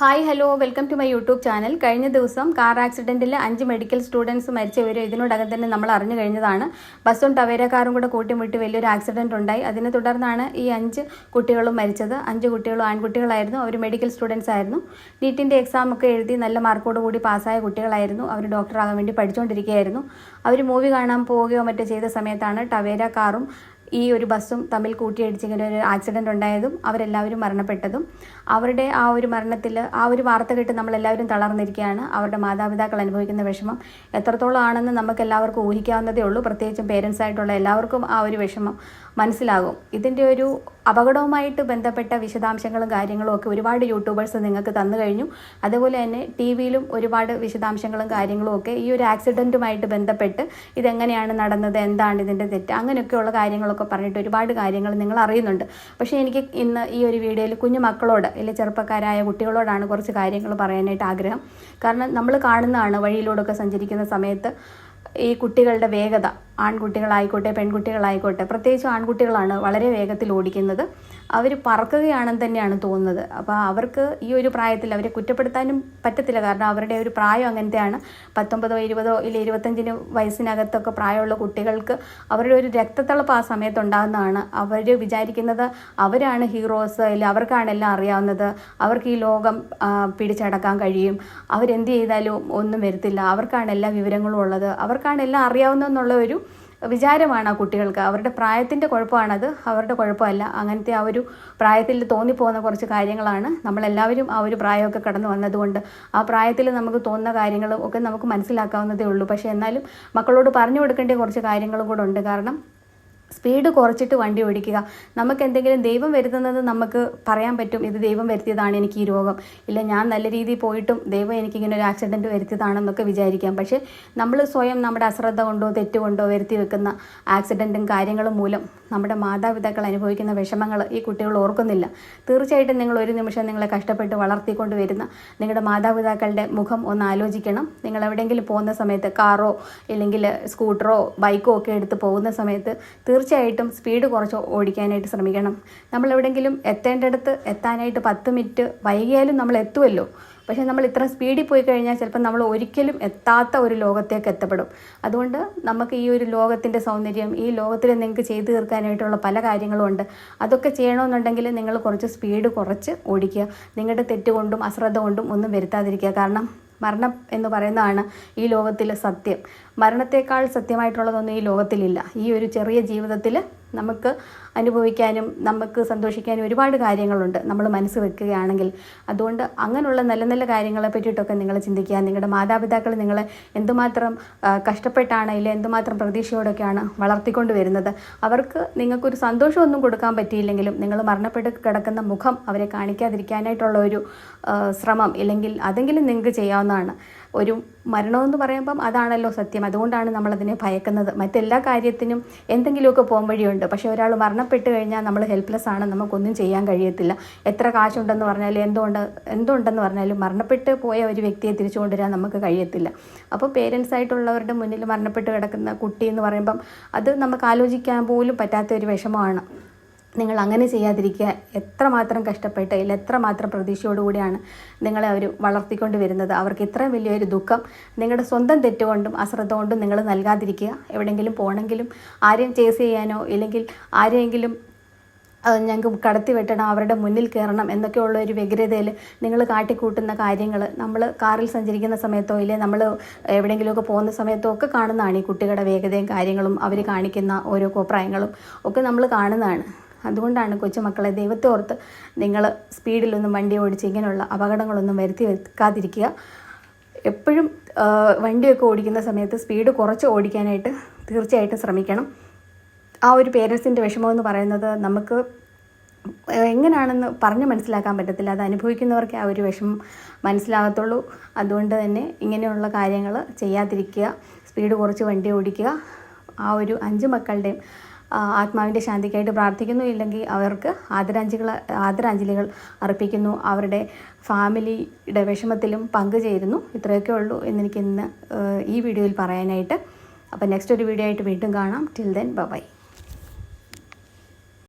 Hi hello welcome to my YouTube channel. കഴിഞ്ഞ ദിവസം car ആക്സിഡന്റിൽ അഞ്ച് മെഡിക്കൽ സ്റ്റുഡൻസ് മരിച്ച വിവരം ഇതിനോടകം തന്നെ നമ്മൾ അറിഞ്ഞു കഴിഞ്ഞതാണ്. ബസ്സും ടവേര കാറും കൂടെ കൂട്ടിമുട്ടി വലിയൊരു ആക്സിഡന്റ് ഉണ്ടായി. അതിനെ തുടർന്നാണ് ഈ അഞ്ച് കുട്ടികളും മരിച്ചത്. അഞ്ച് കുട്ടികളും ആൺകുട്ടികളായിരുന്നു. അവർ മെഡിക്കൽ സ്റ്റുഡൻസ് ആയിരുന്നു. നീറ്റിന്റെ എക്സാം ഒക്കെ എഴുതി നല്ല മാർക്കോട് കൂടി പാസ്സായ കുട്ടികളായിരുന്നു. അവർ ഡോക്ടറാകാൻ വേണ്ടി പഠിച്ചുകൊണ്ടിരിക്കുകയായിരുന്നു അവർ മൂവി കാണാൻ പോവുകയോ മറ്റോ ചെയ്ത സമയത്താണ് ടവേര കാറും ഈ ഒരു ബസ്സും തമ്മിൽ കൂട്ടിയിടിച്ച് ഇങ്ങനെ ഒരു ആക്സിഡന്റ് ഉണ്ടായതും അവരെല്ലാവരും മരണപ്പെട്ടതും. അവരുടെ ആ ഒരു മരണത്തിൽ ആ ഒരു വാർത്ത കേട്ട് നമ്മളെല്ലാവരും തളർന്നിരിക്കുകയാണ്. അവരുടെ മാതാപിതാക്കൾ അനുഭവിക്കുന്ന വിഷമം എത്രത്തോളം ആണെന്ന് നമുക്ക് എല്ലാവർക്കും ഊഹിക്കാവുന്നതേ ഉള്ളൂ. പ്രത്യേകിച്ചും പേരൻസ് ആയിട്ടുള്ള എല്ലാവർക്കും ആ ഒരു വിഷമം മനസ്സിലാകും. ഇതിന്റെ ഒരു അപകടവുമായിട്ട് ബന്ധപ്പെട്ട വിശദാംശങ്ങളും കാര്യങ്ങളും ഒക്കെ ഒരുപാട് യൂട്യൂബേഴ്സ് നിങ്ങൾക്ക് തന്നു കഴിഞ്ഞു. അതുപോലെ തന്നെ ടി വിയിലും ഒരുപാട് വിശദാംശങ്ങളും കാര്യങ്ങളും ഒക്കെ ഈ ഒരു ആക്സിഡന്റുമായിട്ട് ബന്ധപ്പെട്ട് ഇതെങ്ങനെയാണ് നടന്നത് എന്താണ് ഇതിന്റെ തെറ്റ് അങ്ങനെയൊക്കെയുള്ള കാര്യങ്ങളൊക്കെ പറഞ്ഞിട്ട് ഒരുപാട് കാര്യങ്ങൾ നിങ്ങൾ അറിയുന്നുണ്ട്. പക്ഷേ എനിക്ക് ഇന്ന് ഈ ഒരു വീഡിയോയിൽ കുഞ്ഞു മക്കളോട് അല്ലെങ്കിൽ ചെറുപ്പക്കാരായ കുട്ടികളോടാണ് കുറച്ച് കാര്യങ്ങൾ പറയാനായിട്ട് ആഗ്രഹം. കാരണം നമ്മൾ കാണുന്നതാണ് വഴിയിലൂടെയൊക്കെ സഞ്ചരിക്കുന്ന സമയത്ത് ഈ കുട്ടികളുടെ വേഗത ആൺകുട്ടികളായിക്കോട്ടെ പെൺകുട്ടികളായിക്കോട്ടെ പ്രത്യേകിച്ച് ആൺകുട്ടികളാണ് വളരെ വേഗത്തിൽ ഓടിക്കുന്നത്. അവർ പറക്കുകയാണെന്ന് തന്നെയാണ് തോന്നുന്നത്. അപ്പോൾ അവർക്ക് ഈ ഒരു പ്രായത്തിൽ അവരെ കുറ്റപ്പെടുത്താനും പറ്റത്തില്ല. കാരണം അവരുടെ ഒരു പ്രായം അങ്ങനത്തെയാണ്. പത്തൊമ്പതോ ഇരുപതോ ഇല്ല ഇരുപത്തഞ്ചിന് വയസ്സിനകത്തൊക്കെ പ്രായമുള്ള കുട്ടികൾക്ക് അവരുടെ ഒരു രക്തത്തിളപ്പ് ആ സമയത്ത് ഉണ്ടാകുന്നതാണ്. അവർ വിചാരിക്കുന്നത് അവരാണ് ഹീറോസ് ഇല്ല അവർക്കാണ് എല്ലാം അറിയാവുന്നത്. അവർക്ക് ഈ ലോകം പിടിച്ചടക്കാൻ കഴിയും. അവരെന്ത് ചെയ്താലും ഒന്നും വരത്തില്ല. അവർക്കാണ് എല്ലാ വിവരങ്ങളും ഉള്ളത്. അവർക്കാണ് എല്ലാം അറിയാവുന്നതെന്നുള്ള ഒരു വിചാരമാണ് ആ കുട്ടികൾക്ക്. അവരുടെ പ്രായത്തിന്റെ കുഴപ്പമാണത്. അവരുടെ കുഴപ്പമല്ല. അങ്ങനത്തെ ആ ഒരു പ്രായത്തിൽ തോന്നിപ്പോകുന്ന കുറച്ച് കാര്യങ്ങളാണ് നമ്മളെല്ലാവരും ആ ഒരു പ്രായമൊക്കെ കടന്നു വന്നതുകൊണ്ട്. ആ പ്രായത്തിൽ നമുക്ക് തോന്നുന്ന കാര്യങ്ങളും ഒക്കെ നമുക്ക് മനസ്സിലാക്കാവുന്നതേ ഉള്ളൂ. പക്ഷേ എന്നാലും മക്കളോട് പറഞ്ഞു കൊടുക്കേണ്ട കുറച്ച് കാര്യങ്ങളും കൂടെ ഉണ്ട്. കാരണം സ്പീഡ് കുറച്ചിട്ട് വണ്ടി ഓടിക്കുക. നമുക്ക് എന്തെങ്കിലും ദൈവം വരുത്തുന്നത് നമുക്ക് പറയാൻ പറ്റും. ഇത് ദൈവം വരുത്തിയതാണ് എനിക്ക് ഈ രോഗം. ഇല്ല ഞാൻ നല്ല രീതിയിൽ പോയിട്ടും ദൈവം എനിക്ക് ഇങ്ങനെ ഒരു ആക്സിഡന്റ് വരുത്തിയതാണെന്നൊക്കെ വിചാരിക്കാം. പക്ഷേ നമ്മൾ സ്വയം നമ്മുടെ അശ്രദ്ധ കൊണ്ടോ തെറ്റ് കൊണ്ടോ വരുത്തി വെക്കുന്ന ആക്സിഡന്റും കാര്യങ്ങളും മൂലം നമ്മുടെ മാതാപിതാക്കൾ അനുഭവിക്കുന്ന വിഷമങ്ങൾ ഈ കുട്ടികൾ ഓർക്കുന്നില്ല. തീർച്ചയായിട്ടും നിങ്ങൾ ഒരു നിമിഷം നിങ്ങളെ കഷ്ടപ്പെട്ട് വളർത്തിക്കൊണ്ട് വരുന്ന നിങ്ങളുടെ മാതാപിതാക്കളുടെ മുഖം ഒന്ന് ആലോചിക്കണം. നിങ്ങൾ എവിടെയെങ്കിലും പോകുന്ന സമയത്ത് കാറോ ഇല്ലെങ്കിൽ സ്കൂട്ടറോ ബൈക്കോ ഒക്കെ എടുത്ത് പോകുന്ന സമയത്ത് തീർച്ചയായിട്ടും സ്പീഡ് കുറച്ച് ഓടിക്കാനായിട്ട് ശ്രമിക്കണം. നമ്മൾ എവിടെയെങ്കിലും എത്തേണ്ടടുത്ത് എത്താനായിട്ട് പത്ത് മിനിറ്റ് വൈകിയാലും നമ്മൾ എത്തുമല്ലോ പക്ഷേ നമ്മൾ ഇത്ര സ്പീഡിൽ പോയി കഴിഞ്ഞാൽ ചിലപ്പോൾ നമ്മൾ ഒരിക്കലും എത്താത്ത ഒരു ലോകത്തേക്ക് എത്തപ്പെടും. അതുകൊണ്ട് നമുക്ക് ഈ ഒരു ലോകത്തിന്റെ സൗന്ദര്യം ഈ ലോകത്തിൽ നിങ്ങൾക്ക് ചെയ്തു തീർക്കാനായിട്ടുള്ള പല കാര്യങ്ങളും ഉണ്ട്. അതൊക്കെ ചെയ്യണമെന്നുണ്ടെങ്കിൽ നിങ്ങൾ കുറച്ച് സ്പീഡ് കുറച്ച് ഓടിക്കുക. നിങ്ങളുടെ തെറ്റുകൊണ്ടും അശ്രദ്ധ കൊണ്ടും ഒന്നും വരുത്താതിരിക്കുക. കാരണം മരണം എന്ന് പറയുന്നതാണ് ഈ ലോകത്തിലെ സത്യം. മരണത്തേക്കാൾ സത്യമായിട്ടുള്ളതൊന്നും ഈ ലോകത്തിലില്ല. ഈ ഒരു ചെറിയ ജീവിതത്തിൽ നമുക്ക് അനുഭവിക്കാനും നമുക്ക് സന്തോഷിക്കാനും ഒരുപാട് കാര്യങ്ങളുണ്ട്. നമ്മൾ മനസ്സ് വെക്കുകയാണെങ്കിൽ അതുകൊണ്ട് അങ്ങനെയുള്ള നല്ല നല്ല കാര്യങ്ങളെ പറ്റിയിട്ടൊക്കെ നിങ്ങൾ ചിന്തിക്കുക. നിങ്ങളുടെ മാതാപിതാക്കൾ നിങ്ങളെ എന്തുമാത്രം കഷ്ടപ്പെട്ടാണ് ഇല്ല എന്തുമാത്രം പ്രതീക്ഷയോടൊക്കെയാണ് വളർത്തിക്കൊണ്ട് വരുന്നത്. അവർക്ക് നിങ്ങൾക്കൊരു സന്തോഷമൊന്നും കൊടുക്കാൻ പറ്റിയില്ലെങ്കിലും നിങ്ങൾ മരണപ്പെട്ട് കിടക്കുന്ന മുഖം അവരെ കാണിക്കാതിരിക്കാനായിട്ടുള്ള ഒരു ശ്രമം ഇല്ലെങ്കിൽ അതെങ്കിലും നിങ്ങൾക്ക് ചെയ്യാവുന്നതാണ്. ഒരു മരണമെന്ന് പറയുമ്പം അതാണല്ലോ സത്യം. അതുകൊണ്ടാണ് നമ്മളതിനെ ഭയക്കുന്നത്. മറ്റെല്ലാ കാര്യത്തിനും എന്തെങ്കിലുമൊക്കെ പോംവഴിയുണ്ട് പക്ഷേ ഒരാൾ മരണപ്പെട്ട് കഴിഞ്ഞാൽ നമ്മൾ ഹെൽപ്ലെസ് ആണ് നമുക്കൊന്നും ചെയ്യാൻ കഴിയത്തില്ല. എത്ര കാശുണ്ടെന്ന് പറഞ്ഞാലും എന്തുകൊണ്ട് എന്തുണ്ടെന്ന് പറഞ്ഞാലും മരണപ്പെട്ട് പോയ ഒരു വ്യക്തിയെ തിരിച്ചു കൊണ്ടുവരാൻ നമുക്ക് കഴിയത്തില്ല. അപ്പോൾ പേരൻസ് ആയിട്ടുള്ളവരുടെ മുന്നിൽ മരണപ്പെട്ട് കിടക്കുന്ന കുട്ടി എന്ന് പറയുമ്പം അത് നമുക്ക് ആലോചിക്കാൻ പോലും പറ്റാത്ത ഒരു വിഷമമാണ്. നിങ്ങൾ അങ്ങനെ ചെയ്യാതിരിക്കുക. എത്രമാത്രം കഷ്ടപ്പെട്ട് അല്ലെങ്കിൽ എത്രമാത്രം പ്രതീക്ഷയോടുകൂടിയാണ് നിങ്ങളെ അവർ വളർത്തിക്കൊണ്ട് വരുന്നത്. അവർക്ക് ഇത്രയും വലിയൊരു ദുഃഖം. നിങ്ങളുടെ സ്വന്തം തെറ്റുകൊണ്ടും അശ്രദ്ധ കൊണ്ടും നിങ്ങൾ നൽകാതിരിക്കുക. എവിടെയെങ്കിലും പോകണമെങ്കിലും ആരെയും ചേസ് ചെയ്യാനോ ഇല്ലെങ്കിൽ ആരെയെങ്കിലും ഞങ്ങൾക്ക് കടത്തി വെട്ടണം അവരുടെ മുന്നിൽ കയറണം എന്നൊക്കെയുള്ള ഒരു വ്യഗ്രതയിൽ നിങ്ങൾ കാട്ടിക്കൂട്ടുന്ന കാര്യങ്ങൾ നമ്മൾ കാറിൽ സഞ്ചരിക്കുന്ന സമയത്തോ ഇല്ലേ നമ്മൾ എവിടെയെങ്കിലുമൊക്കെ പോകുന്ന സമയത്തോ ഒക്കെ കാണുന്നതാണ് ഈ കുട്ടികളുടെ വേഗതയും കാര്യങ്ങളും അവർ കാണിക്കുന്ന ഓരോ കോപ്രായങ്ങളും ഒക്കെ നമ്മൾ കാണുന്നതാണ്. അതുകൊണ്ടാണ് കൊച്ചുമക്കളെ ദൈവത്തെ ഓർത്ത് നിങ്ങൾ സ്പീഡിലൊന്നും വണ്ടി ഓടിച്ച് ഇങ്ങനെയുള്ള അപകടങ്ങളൊന്നും വരുത്തി വെക്കാതിരിക്കുക. എപ്പോഴും വണ്ടിയൊക്കെ ഓടിക്കുന്ന സമയത്ത് സ്പീഡ് കുറച്ച് ഓടിക്കാനായിട്ട് തീർച്ചയായിട്ടും ശ്രമിക്കണം. ആ ഒരു പേരൻസിന്റെ വിഷമം എന്ന് പറയുന്നത് നമുക്ക് എങ്ങനെയാണെന്ന് പറഞ്ഞ് മനസ്സിലാക്കാൻ പറ്റത്തില്ല. അത് അനുഭവിക്കുന്നവർക്ക് ആ ഒരു വിഷമം മനസ്സിലാകത്തുള്ളൂ. അതുകൊണ്ട് തന്നെ ഇങ്ങനെയുള്ള കാര്യങ്ങൾ ചെയ്യാതിരിക്കുക. സ്പീഡ് കുറച്ച് വണ്ടി ഓടിക്കുക. ആ ഒരു അഞ്ച് മക്കളുടെയും ആത്മാവിന്റെ ശാന്തിക്കായിട്ട് പ്രാർത്ഥിക്കുന്നു. ഇല്ലെങ്കിൽ അവർക്ക് ആദരാഞ്ജലികൾ ആദരാഞ്ജലികൾ അർപ്പിക്കുന്നു. അവരുടെ ഫാമിലിയുടെ വിഷമത്തിലും പങ്കുചേരുന്നു ഇത്രയൊക്കെ ഉള്ളൂ എന്നെനിക്ക് ഇന്ന് ഈ വീഡിയോയിൽ പറയാനായിട്ട്. അപ്പോൾ നെക്സ്റ്റ് ഒരു വീഡിയോ ആയിട്ട് വീണ്ടും കാണാം. Till then bye